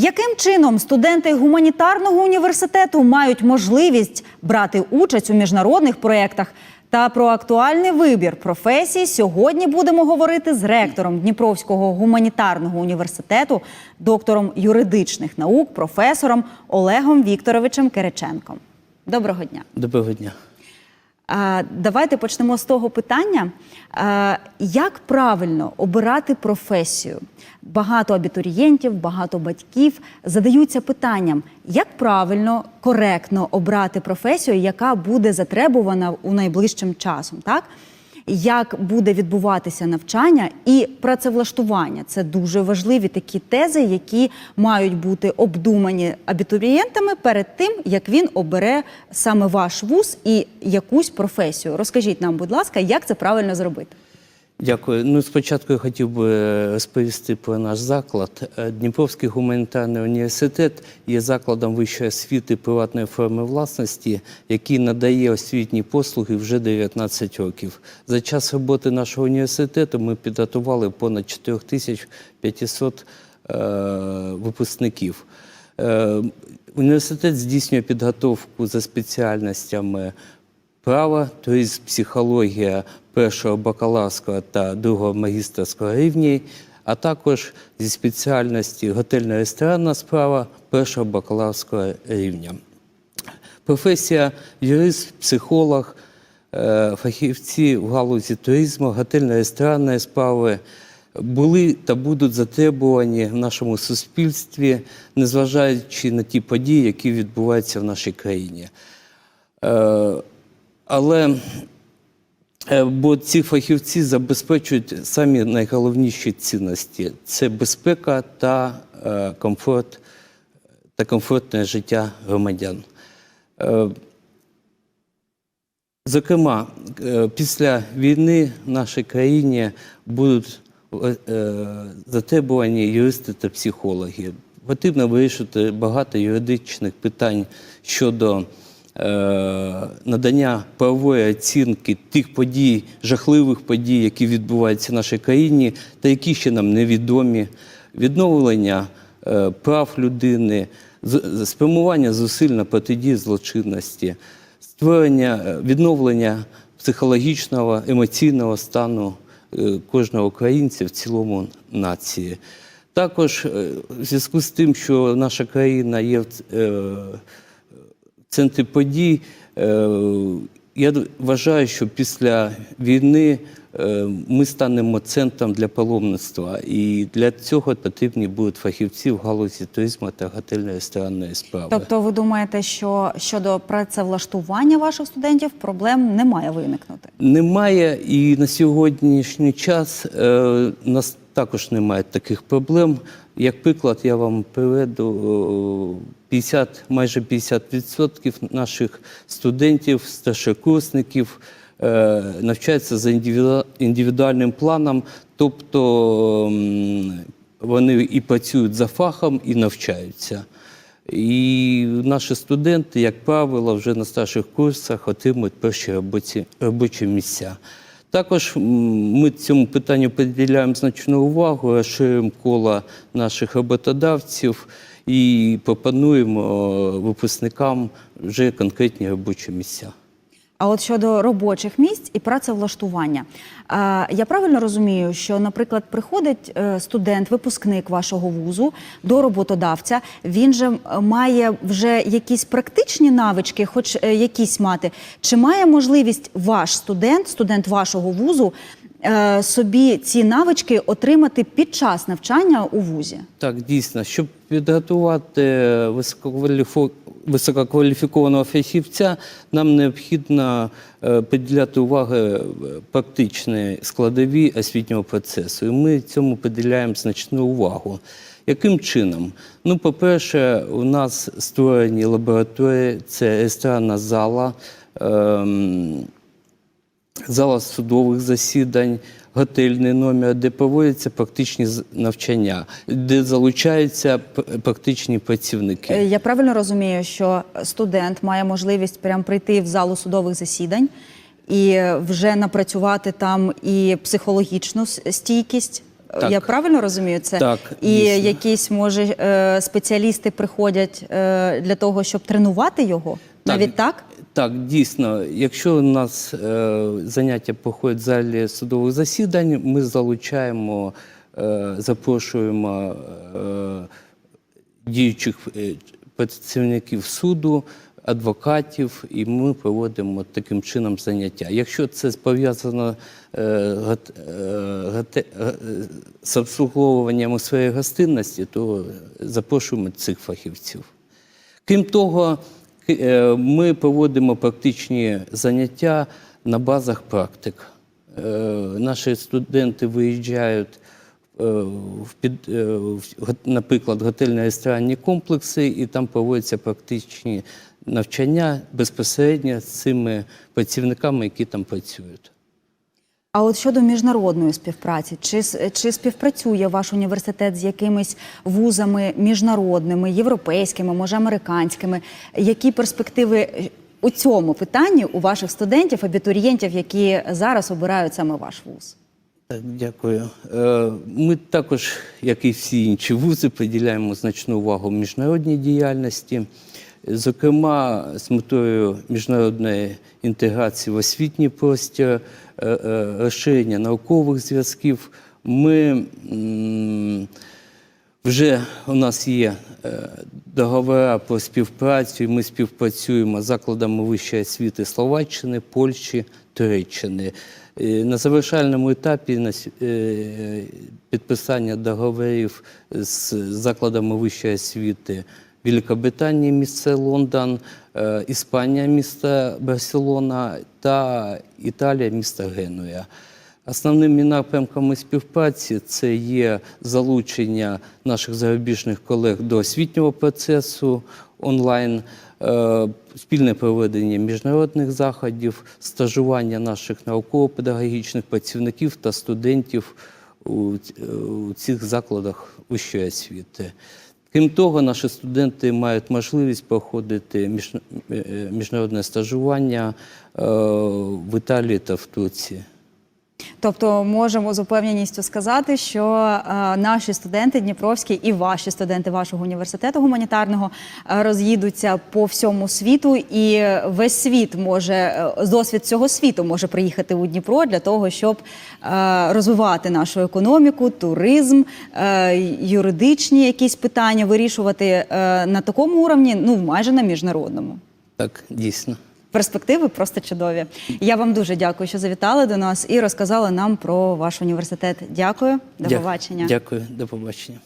Яким чином студенти гуманітарного університету мають можливість брати участь у міжнародних проєктах? Та про актуальний вибір професій сьогодні будемо говорити з ректором Дніпровського гуманітарного університету, доктором юридичних наук, професором Олегом Вікторовичем Кириченком. Доброго дня. Доброго дня. Давайте почнемо з того питання, як правильно обирати професію. Багато абітурієнтів, багато батьків задаються питанням, як правильно, коректно обрати професію, яка буде затребувана у найближчим часом, так? Як буде відбуватися навчання і працевлаштування це дуже важливі такі тези, які мають бути обдумані абітурієнтами перед тим, як він обере саме ваш вуз і якусь професію. Розкажіть нам, будь ласка, як це правильно зробити? Дякую. Ну, спочатку я хотів би розповісти про наш заклад. Е, Дніпровський гуманітарний університет є закладом вищої освіти приватної форми власності, який надає освітні послуги вже 19 років. За час роботи нашого університету ми підготували понад 4500 е, випускників. Е, Університет здійснює підготовку за спеціальностями право, туризм, психологія першого бакалаврського та другого магістерського рівні, а також зі спеціальності готельно-ресторанна справа першого бакалаврського рівня. Професія юрист, психолог, е, фахівці в галузі туризму, готельно-ресторанної справи були та будуть затребувані в нашому суспільстві, незважаючи на ті події, які відбуваються в нашій країні. Але е, бо ці фахівці забезпечують самі найголовніші цінності це безпека та е, комфорт та комфортне життя громадян. Е, Зокрема, після війни в нашій країні будуть затребувані юристи та психологи. Потрібно вирішити багато юридичних питань щодо надання правової оцінки тих подій, жахливих подій, які відбуваються в нашій країні, та які ще нам невідомі, відновлення е, прав людини, спрямування зусиль на протидії злочинності, створення, е, відновлення психологічного, емоційного стану е, кожного українця в цілому нації. Також е, в зв'язку з тим, що наша країна є е, в центрі подій, е, я вважаю, що після війни е, ми станемо центром для паломництва, і для цього потрібні будуть фахівці в галузі туризму та готельно-ресторанної справи. Тобто, ви думаєте, що щодо працевлаштування ваших студентів проблем не має виникнути? Немає і на сьогоднішній час е, нас також немає таких проблем. Як приклад, я вам приведу 50, майже 50% наших студентів, старшокурсників е, навчаються за індивідуальним планом, тобто вони і працюють за фахом, і навчаються. І наші студенти, як правило, вже на старших курсах отримують перші робочі місця. Також ми цьому питанню приділяємо значну увагу, розширюємо коло наших роботодавців і пропонуємо випускникам вже конкретні робочі місця. А от щодо робочих місць і працевлаштування, я правильно розумію, що, наприклад, приходить е, студент, випускник вашого вузу до роботодавця, він же е, має вже якісь практичні навички, хоч е, якісь мати. Чи має можливість ваш студент, студент вашого вузу, е, собі ці навички отримати під час навчання у вузі? Так, дійсно, щоб підготувати висококваліфікованого фахівця, нам необхідно е, приділяти увагу е, практичній складові освітнього процесу. І ми цьому приділяємо значну увагу. Яким чином? Ну, по-перше, у нас створені лабораторії, це ресторанна зала. ем, зала судових засідань, готельний номер, де проводяться практичні навчання, де залучаються практичні працівники. Е, Я правильно розумію, що студент має можливість прям прийти в залу судових засідань і вже напрацювати там і психологічну стійкість Так. Я правильно розумію це? Так, І дійсно. якісь може е, спеціалісти приходять е, для того, щоб тренувати його? Навіть так? Так, дійсно. Якщо у нас е, заняття проходять в залі судових засідань, ми залучаємо, е, запрошуємо е, діючих працівників суду, адвокатів, і ми проводимо таким чином заняття. Якщо це пов'язано з обслуговуванням сфері гостинності, то запрошуємо цих фахівців. Крім того, ми проводимо практичні заняття на базах практик. Е, Наші студенти виїжджають е, в під, наприклад, готельно-ресторанні комплекси, і там проводяться практичні навчання безпосередньо з цими працівниками, які там працюють. А от щодо міжнародної співпраці, чи, чи співпрацює ваш університет з якимись вузами міжнародними, європейськими, може американськими? Які перспективи у цьому питанні у ваших студентів, абітурієнтів, які зараз обирають саме ваш вуз? Так, дякую. Е, Ми також, як і всі інші вузи, приділяємо значну увагу міжнародній діяльності. Зокрема, з метою міжнародної інтеграції в освітній простір, е, е, розширення наукових зв'язків, ми вже у нас є е, договори про співпрацю, і ми співпрацюємо з закладами вищої освіти Словаччини, Польщі, Туреччини. На завершальному етапі підписання договорів з закладами вищої освіти Великобританії, місце Лондон, е, Іспанія, місто Барселона та Італія, місто Генуя. Основними напрямками співпраці це є залучення наших зарубіжних колег до освітнього процесу онлайн, е, спільне проведення міжнародних заходів, стажування наших науково-педагогічних працівників та студентів у, у цих закладах вищої освіти. Крім того, наші студенти мають можливість проходити між- е, міжнародне стажування е, в Італії та в Турції. Тобто можемо з упевненістю сказати, що е, наші студенти Дніпровські і ваші студенти вашого університету гуманітарного е, роз'їдуться по всьому світу, і весь світ може е, досвід цього світу може приїхати у Дніпро для того, щоб розвивати нашу економіку, туризм, юридичні якісь питання вирішувати на такому уровні, ну майже на міжнародному. Так, дійсно. Перспективи просто чудові. Я вам дуже дякую, що завітали до нас і розказали нам про ваш університет. Дякую, до Дя- побачення. Дякую, до побачення.